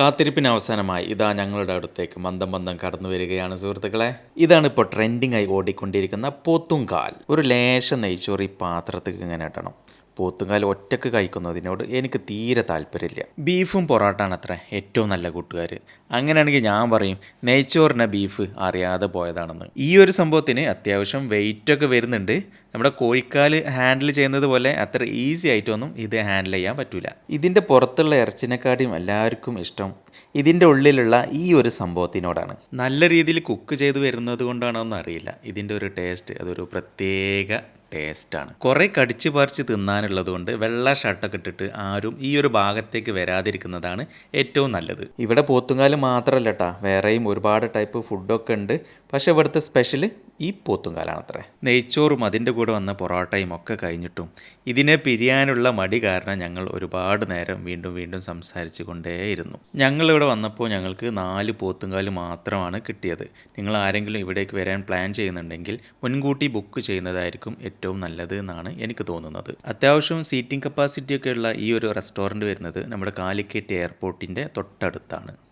കാത്തിരിപ്പിന് അവസാനമായി ഇതാ ഞങ്ങളുടെ അടുത്തേക്ക് മന്ദം മന്ദം കടന്നു വരികയാണ് സുഹൃത്തുക്കളെ. ഇതാണ് ഇപ്പോൾ ട്രെൻഡിങ് ആയി ഓടിക്കൊണ്ടിരിക്കുന്ന പോത്തുംകാൽ. ഒരു ലേശം നെയ്ച്ചോറി പാത്രത്തേക്ക് ഇങ്ങനെ ഇടണം. പോത്തുംകാൽ ഒറ്റയ്ക്ക് കഴിക്കുന്നതിനോട് എനിക്ക് തീരെ താല്പര്യമില്ല. ബീഫും പൊറോട്ടാണ് അത്ര ഏറ്റവും നല്ല കൂട്ടുകാർ അങ്ങനെയാണെങ്കിൽ ഞാൻ പറയും നെയ്ച്ചോറിനെ ബീഫ് അറിയാതെ പോയതാണെന്ന്. ഈ ഒരു സംഭവത്തിന് അത്യാവശ്യം വെയിറ്റൊക്കെ വരുന്നുണ്ട്. നമ്മുടെ കോഴിക്കാൽ ഹാൻഡിൽ ചെയ്യുന്നത് പോലെ അത്ര ഈസി ആയിട്ടൊന്നും ഇത് ഹാൻഡിൽ ചെയ്യാൻ പറ്റില്ല ഇതിന്റെ പുറത്തുള്ള ഇറച്ചിനെക്കാട്ടിയും എല്ലാവർക്കും ഇഷ്ടം ഇതിന്റെ ഉള്ളിലുള്ള ഈ ഒരു സംഭവത്തിനോടാണ്. നല്ല രീതിയിൽ കുക്ക് ചെയ്ത് വരുന്നത് കൊണ്ടാണോന്നും അറിയില്ല ഇതിന്റെ ഒരു ടേസ്റ്റ് അതൊരു പ്രത്യേക ടേസ്റ്റാണ് കുറേ കടിച്ച് പറിച്ച് തിന്നാനുള്ളതുകൊണ്ട് വെള്ള ഷർട്ടൊക്കെ ഇട്ടിട്ട് ആരും ഈ ഒരു ഭാഗത്തേക്ക് വരാതിരിക്കുന്നതാണ് ഏറ്റവും നല്ലത്. ഇവിടെ പോത്തുങ്കാൽ മാത്രമല്ല കേട്ടാ വേറെയും ഒരുപാട് ടൈപ്പ് ഫുഡൊക്കെ ഉണ്ട്. പക്ഷേ ഇവിടുത്തെ സ്പെഷ്യൽ ഈ പോത്തും അത്രേ നെയ്ച്ചോറും അതിന്റെ കൂടെ വന്ന പൊറോട്ടയും ഒക്കെ കഴിഞ്ഞിട്ടും ഇതിനെ പിരിയാനുള്ള മടി കാരണം ഞങ്ങൾ ഒരുപാട് നേരം വീണ്ടും വീണ്ടും സംസാരിച്ചു കൊണ്ടേയിരുന്നു. ഞങ്ങളിവിടെ വന്നപ്പോൾ ഞങ്ങൾക്ക് നാല് പോത്തുംകാൽ മാത്രമാണ് കിട്ടിയത്. നിങ്ങൾ ആരെങ്കിലും ഇവിടേക്ക് വരാൻ പ്ലാൻ ചെയ്യുന്നുണ്ടെങ്കിൽ മുൻകൂട്ടി ബുക്ക് ചെയ്യുന്നതായിരിക്കും ഏറ്റവും നല്ലത് എന്നാണ് എനിക്ക് തോന്നുന്നത്. അത്യാവശ്യം സീറ്റിംഗ് കപ്പാസിറ്റി ഒക്കെ ഉള്ള ഈ ഒരു റെസ്റ്റോറന്റ് വരുന്നത് നമ്മുടെ കാലിക്കറ്റ് എയർപോർട്ടിന്റെ തൊട്ടടുത്താണ്.